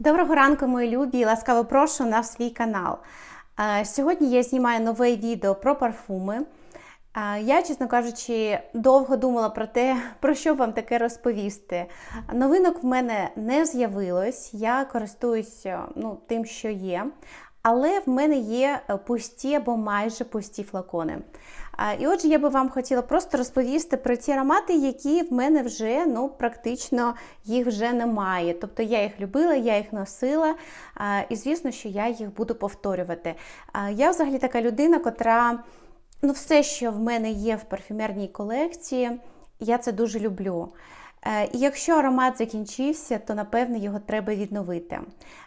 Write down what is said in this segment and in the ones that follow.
Доброго ранку, мої любі! Ласкаво прошу на свій канал. Е, Сьогодні я знімаю нове відео про парфуми. Е, Я, чесно кажучи, довго думала про те, про що вам таке розповісти. Новинок в мене не з'явилось, я користуюся ну, тим, що є. Але в мене є е, пусті або майже пусті флакони. І отже, я би вам хотіла просто розповісти про ті аромати, які в мене вже ну, практично їх вже немає. Тобто я їх любила, я їх носила, і звісно, що я їх буду повторювати. Я взагалі така людина, котра ну, все, що в мене є в парфюмерній колекції, я це дуже люблю. Е, І якщо аромат закінчився, то напевне його треба відновити.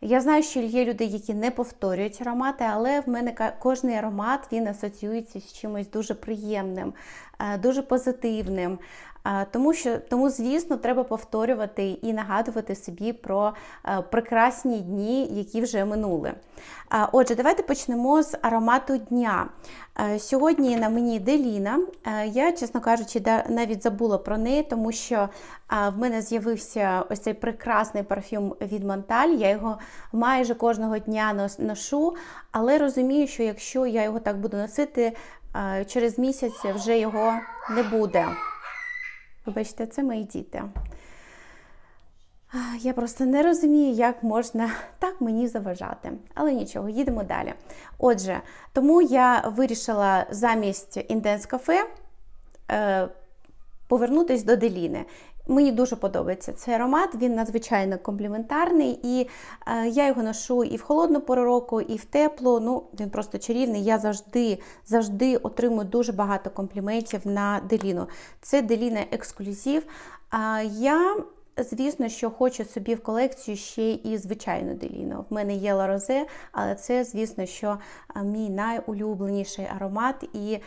Я знаю, що є люди, які не повторюють аромати, але в мене кожний аромат він асоціюється з чимось дуже приємним, дуже позитивним. Е, Тому що, тому, звісно, треба повторювати і нагадувати собі про е, прекрасні дні, які вже минули. Е, Отже, давайте почнемо з аромату дня. Е, Сьогодні на мені Деліна. Е, Я, чесно кажучи, навіть забула про неї, тому що в мене з'явився ось цей прекрасний парфюм від Монталь. Я його майже кожного дня ношу, але розумію, що якщо я його так буду носити, через місяць вже його не буде. Вибачте, це мої діти. Я просто не розумію, як можна так мені заважати. Але нічого, їдемо далі. Отже, тому я вирішила замість Інденс кафе е, повернутись до Деліни. Мені дуже подобається цей аромат, він надзвичайно компліментарний, і е, я його ношу і в холодну пору року, і в теплу. Ну, він просто чарівний. Я завжди завжди отримую дуже багато компліментів на Деліну. Це Деліна ексклюзив. А я, звісно, що хочу собі в колекцію ще і звичайну Деліну. В мене є Ларозе, але це, звісно, що мій найулюбленіший аромат і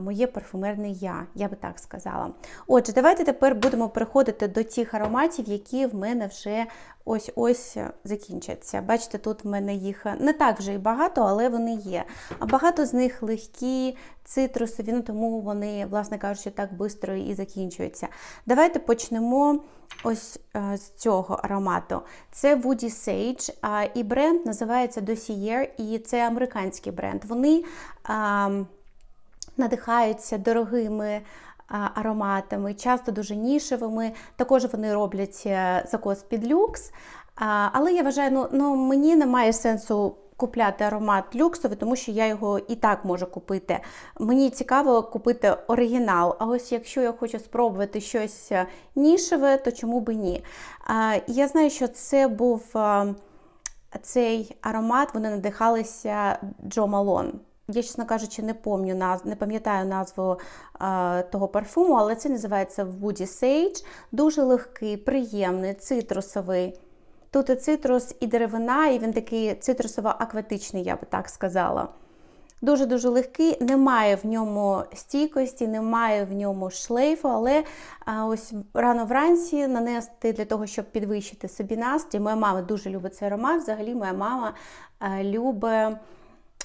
моє парфумерне я, я би так сказала. Отже, давайте тепер будемо переходити до тих ароматів, які в мене вже ось-ось закінчаться. Бачите, тут в мене їх не так вже і багато, але вони є. А багато з них легкі, цитрусові, ну тому вони, власне кажучи, так швидко і закінчуються. Давайте почнемо ось е, з цього аромату. Це Woody Sage, і бренд називається Dossier, і це американський бренд. Вони надихаються дорогими ароматами, часто дуже нішевими. Також вони роблять е, закос під люкс. Але я вважаю, ну, ну мені немає сенсу купляти аромат люксовий, тому що я його і так можу купити. Мені цікаво купити оригінал. А ось якщо я хочу спробувати щось е, нішеве, то чому би ні? Я знаю, що це був е, цей аромат, вони надихалися Джо Малон. Я, чесно кажучи, не пам'ятаю наз... не пам'ятаю назву е, того парфуму, але це називається Woody Sage. Дуже легкий, приємний, цитрусовий. Тут і цитрус, і деревина, і він такий цитрусово-акватичний, я би так сказала. Дуже-дуже легкий, немає в ньому стійкості, немає в ньому шлейфу, але а, ось рано вранці нанести для того, щоб підвищити собі настрій. Моя мама дуже любить цей аромат. Взагалі, моя мама а, любить.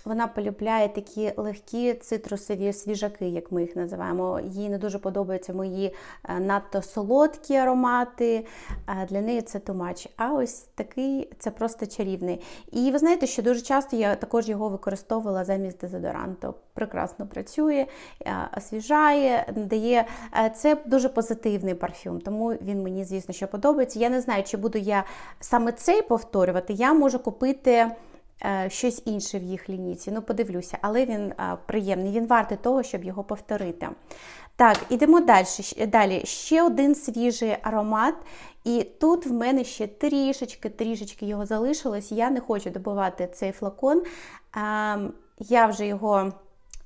Вона полюбляє такі легкі цитрусові свіжаки, як ми їх називаємо. Їй не дуже подобаються мої е, надто солодкі аромати. е, Для неї це тумач. А ось такий це просто чарівний. І ви знаєте, що дуже часто я також його використовувала замість дезодоранту. Прекрасно працює, е, освіжає, надає. Це дуже позитивний парфюм, тому він мені, звісно, що подобається. Я не знаю, чи буду я саме цей повторювати. Я можу купити щось інше в їх лінійці. Ну, подивлюся, але він е, приємний, він вартий того, щоб його повторити. Так, ідемо далі. Далі ще один свіжий аромат. І тут в мене ще трішечки, трішечки його залишилось. Я не хочу добувати цей флакон. Ем, Я вже його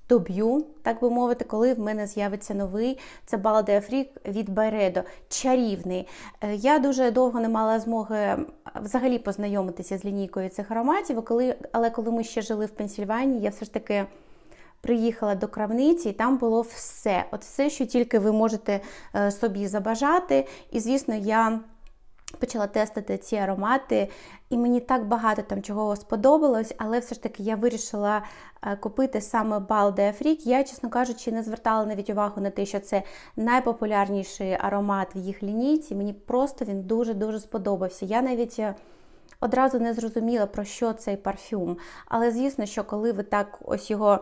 доб'ю, так би мовити, коли в мене з'явиться новий. Це Bala de Afrique від Байредо. Чарівний. Е, Я дуже довго не мала змоги е, взагалі познайомитися з лінійкою цих ароматів, але коли ми ще жили в Пенсільванії, я все ж таки. Приїхала до крамниці, і там було все. От все, що тільки ви можете е, собі забажати. І, звісно, я почала тестити ці аромати, і мені так багато там чого сподобалось, але все ж таки я вирішила е, купити саме Bal de Afrique. Я, чесно кажучи, не звертала навіть увагу на те, що це найпопулярніший аромат в їх лінійці. Мені просто він дуже-дуже сподобався. Я навіть. е, одразу не зрозуміла, про що цей парфюм. Але звісно, що коли ви так ось його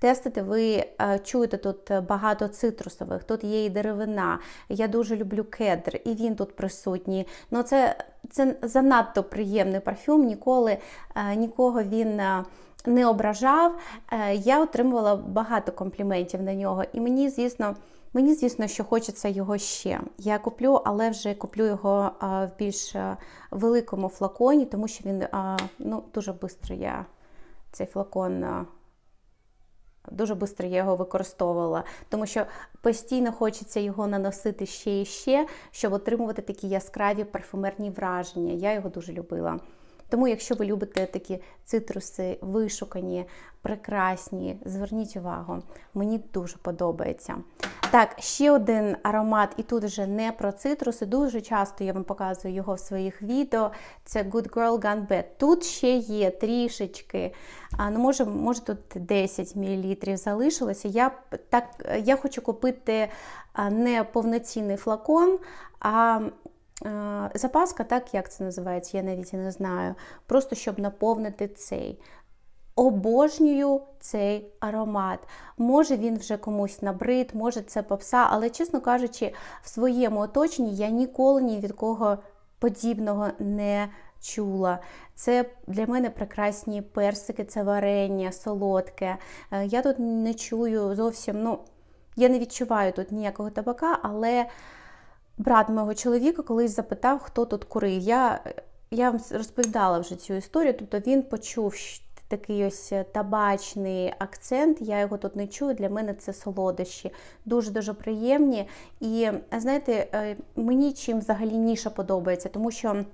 тестите, ви е, чуєте тут багато цитрусових, тут є і деревина. Я дуже люблю кедр, і він тут присутній. Ну, це, це занадто приємний парфюм. Ніколи е, нікого він. е, не ображав, Е, я отримувала багато компліментів на нього, і мені, звісно, мені, звісно, що хочеться його ще. Я куплю, але вже куплю його е, в більш е, великому флаконі, тому що він е, ну, дуже швидко я цей флакон. Дуже швидко я його використовувала, тому що постійно хочеться його наносити ще і ще, щоб отримувати такі яскраві парфумерні враження. Я його дуже любила. Тому, якщо ви любите такі цитруси, вишукані, прекрасні, зверніть увагу, мені дуже подобається. Так, ще один аромат, і тут вже не про цитруси. Дуже часто я вам показую його в своїх відео. Це Good Girl Gone Bad. Тут ще є трішечки, ну може, може тут 10 мл залишилося. Я, так, я хочу купити не повноцінний флакон, а Запаска, так як це називається, я навіть і не знаю. Просто щоб наповнити цей. Обожнюю цей аромат. Може він вже комусь набрид, може це попса, але, чесно кажучи, в своєму оточенні я ніколи ні від кого подібного не чула. Це для мене прекрасні персики, це варення, солодке. Е, Я тут не чую зовсім, ну, я не відчуваю тут ніякого табака, але. Брат мого чоловіка колись запитав, хто тут курив. Я я вам розповідала вже цю історію, тобто він почув такий ось табачний акцент, я його тут не чую, для мене це солодощі, дуже-дуже приємні. І знаєте, мені чим взагалі ніша подобається, тому що.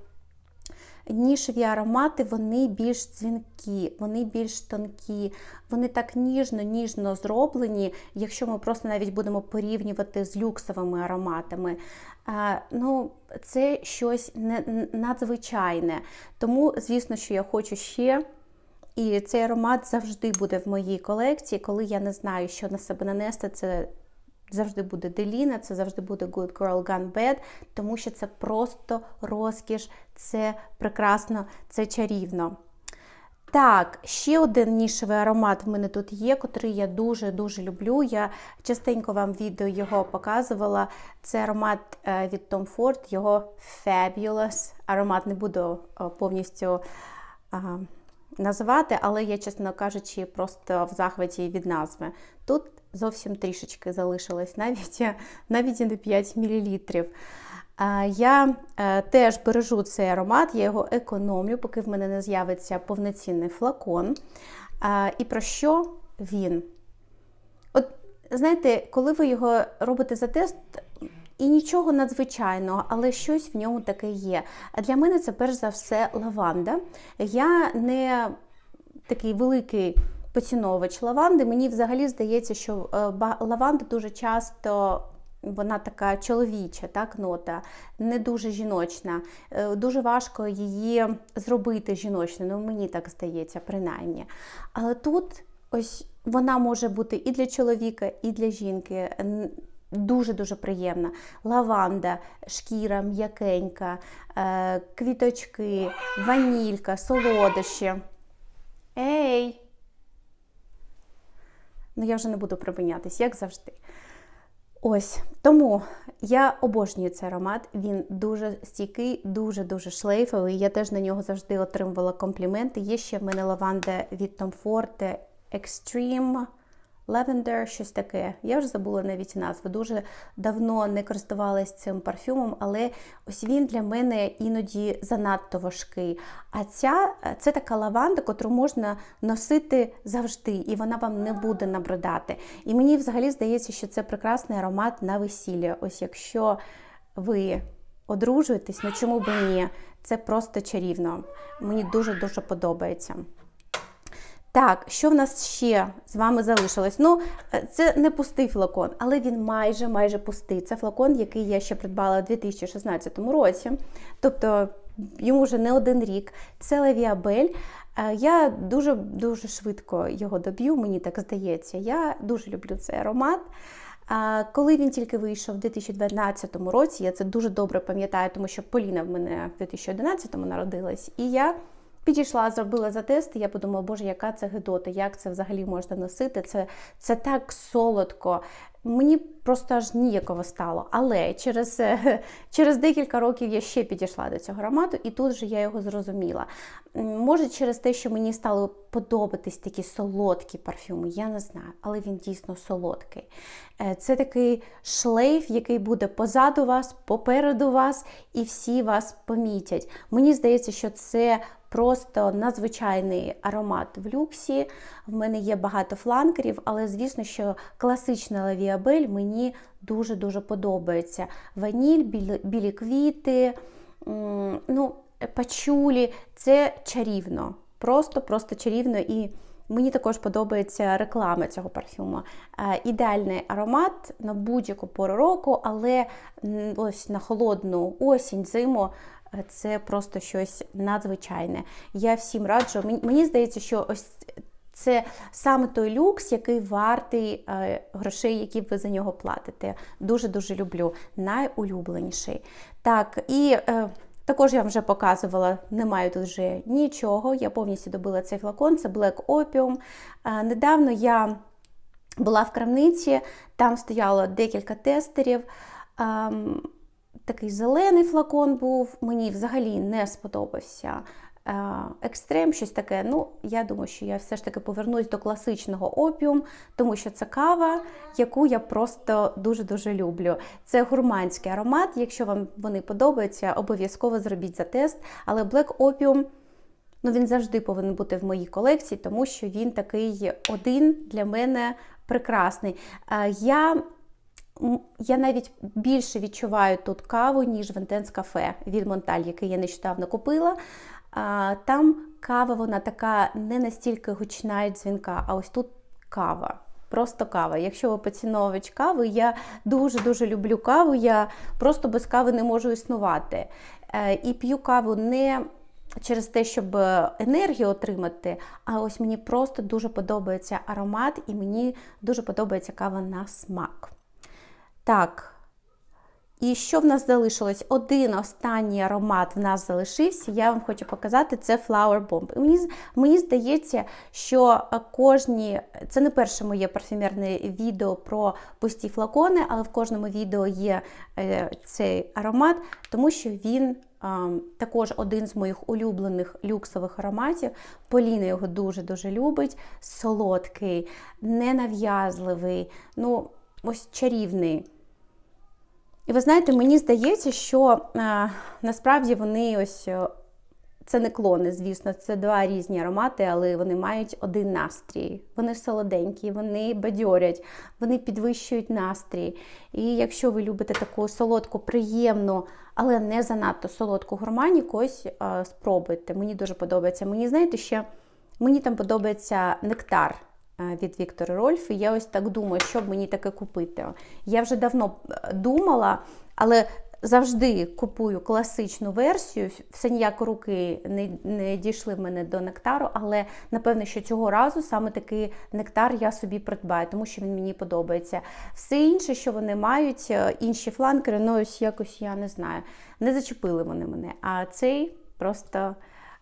Нішеві аромати, вони більш дзвінкі, вони більш тонкі, вони так ніжно-ніжно зроблені, якщо ми просто навіть будемо порівнювати з люксовими ароматами. Ну, Це щось не, надзвичайне. Тому, звісно, що я хочу ще. І цей аромат завжди буде в моїй колекції, коли я не знаю, що на себе нанести, це завжди буде Деліна, це завжди буде Good Girl Gone Bad, тому що це просто розкіш, це прекрасно, це чарівно. Так, ще один нішевий аромат в мене тут є, котрий я дуже-дуже люблю. Я частенько вам відео його показувала. Це аромат е, від Tom Ford, його Fabulous. Аромат не буду е, повністю ага, називати, але я, чесно кажучи, просто в захваті від назви. Тут зовсім трішечки залишилось, навіть навіть і не 5 мл. Я е, теж бережу цей аромат, я його економлю, поки в мене не з'явиться повноцінний флакон. І про що він? От, знаєте, коли ви його робите за тест, і нічого надзвичайного, але щось в ньому таке є. А для мене це перш за все лаванда. Я не такий великий поціновувач лаванди. Мені взагалі здається, що е, лаванда дуже часто. Вона така чоловіча, так, нота, не дуже жіночна. Е, дуже важко її зробити жіночною, ну мені так здається, принаймні. Але тут ось вона може бути і для чоловіка, і для жінки. Дуже-дуже приємна. Лаванда, шкіра м'якенька, е, квіточки, ванілька, солодощі. Ей! Ну, я вже не буду припинятись, як завжди. Ось, тому я обожнюю цей аромат, він дуже стійкий, дуже-дуже шлейфовий. Я теж на нього завжди отримувала компліменти. Є ще в мене лаванда від Tom Ford Extreme. Lavender, щось таке. Я вже забула навіть назву. Дуже давно не користувалась цим парфюмом, але ось він для мене іноді занадто важкий. А ця це така лаванда, котру можна носити завжди, і вона вам не буде набридати. І мені взагалі здається, що це прекрасний аромат на весілля. Ось якщо ви одружуєтесь, ну чому б ні? Це просто чарівно. Мені дуже-дуже подобається. Так, що в нас ще з вами залишилось? Ну, е, це не пустий флакон, але він майже майже пустий. Це флакон, який я ще придбала у 2016 році. Тобто йому вже не один рік. Це Левіабель. Е, я дуже дуже швидко його доб'ю, мені так здається. Я дуже люблю цей аромат. Коли він тільки вийшов в 2012 році, я це дуже добре пам'ятаю, тому що Поліна в мене в 2011-му народилась, і я підійшла, зробила за тест, і я подумала, боже, яка це гидота, як це взагалі можна носити? Це, Це так солодко. Мені просто аж ніяково стало. Але через через декілька років я ще підійшла до цього аромату, і тут же я його зрозуміла. Може, через те, що мені стало подобатись такі солодкі парфюми, я не знаю, але він дійсно солодкий. Е, це такий шлейф, який буде позаду вас, попереду вас, і всі вас помітять. Мені здається, що це просто надзвичайний аромат в люксі. В мене є багато фланкерів, але звісно, що класична лавіабель мені дуже-дуже подобається. Ваніль, білі, білі квіти, ну, пачулі це чарівно. Просто-просто чарівно. І Мені також подобається реклама цього парфюму. Е, ідеальний аромат на будь-яку пору року, але ось на холодну осінь, зиму це просто щось надзвичайне. Я всім раджу. Мені здається, що ось це саме той люкс, який вартий е, грошей, які ви за нього платите. Дуже-дуже люблю. Найулюбленіший. Так, і. Е, також я вам вже показувала, немає тут вже нічого. Я повністю добила цей флакон, це Black Opium. Е, недавно я була в крамниці, там стояло декілька тестерів. Ем, такий зелений флакон був, мені взагалі не сподобався. Е, екстрем, щось таке. Ну, я думаю, що я все ж таки повернусь до класичного опіум, тому що це кава, яку я просто дуже-дуже люблю. Це гурманський аромат. Якщо вам вони подобаються, обов'язково зробіть за тест. Але Black Opium, ну він завжди повинен бути в моїй колекції, тому що він такий один для мене прекрасний. Е, я я навіть більше відчуваю тут каву, ніж в Intense кафе від Монталь, який я нещодавно купила. Там кава, вона така не настільки гучна і дзвінка, а ось тут кава. Просто кава. Якщо ви поціновувач кави, я дуже-дуже люблю каву, я просто без кави не можу існувати. Е, і п'ю каву не через те, щоб енергію отримати, а ось мені просто дуже подобається аромат, і мені дуже подобається кава на смак. Так. І що в нас залишилось? Один останній аромат в нас залишився. Я вам хочу показати це Flower Bomb. І мені мені здається, що кожні, це не перше моє парфюмерне відео про пусті флакони, але в кожному відео є е, цей аромат, тому що він е, також один з моїх улюблених люксових ароматів. Поліна його дуже-дуже любить. Солодкий, ненав'язливий, ну, ось чарівний. І ви знаєте, мені здається, що е, насправді вони ось. Е, це не клони, звісно, це два різні аромати, але вони мають один настрій. Вони солоденькі, вони бадьорять, вони підвищують настрій. І якщо ви любите таку солодку, приємну, але не занадто солодку гурманіку, ось е, спробуйте. Мені дуже подобається. Мені знаєте, ще мені там подобається нектар. Е, від Віктора Рольф, і я ось так думаю, що б мені таке купити. Я вже давно е, думала, але завжди купую класичну версію. Все ніяк руки не не дійшли в мене до нектару, але напевно, що цього разу саме такий нектар я собі придбаю, тому що він мені подобається. Все інше, що вони мають, е, інші фланкери, ну ось якось я не знаю, не зачепили вони мене. А цей просто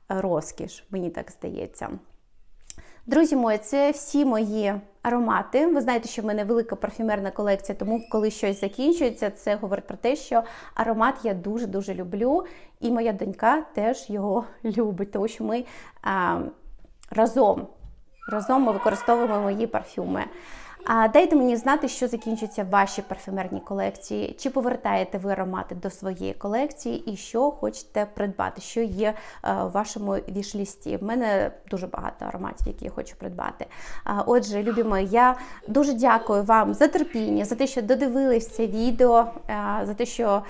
розкіш, мені так здається. Друзі мої, це всі мої аромати. Ви знаєте, що в мене велика парфюмерна колекція, тому коли щось закінчується, це говорить про те, що аромат я дуже-дуже люблю, і моя донька теж його любить, тому що ми а, разом, разом ми використовуємо мої парфюми. А дайте мені знати, що закінчиться в вашій парфюмерній колекції, чи повертаєте ви аромати до своєї колекції, і що хочете придбати, що є е, в вашому вішлісті. В мене дуже багато ароматів, які я хочу придбати. Отже, любі мої, я дуже дякую вам за терпіння, за те, що додивились це відео, е, за те, що.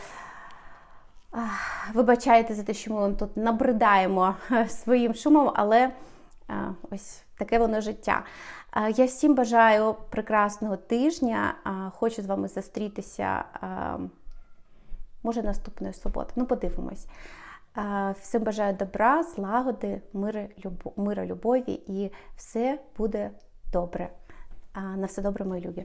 Вибачайте за те, що ми тут набридаємо е, своїм шумом, але ось таке воно життя. Я всім бажаю прекрасного тижня. Хочу з вами зустрітися, може, наступної суботи. Ну, подивимось. Всім бажаю добра, злагоди, мира, любові і все буде добре. На все добре, мої любі.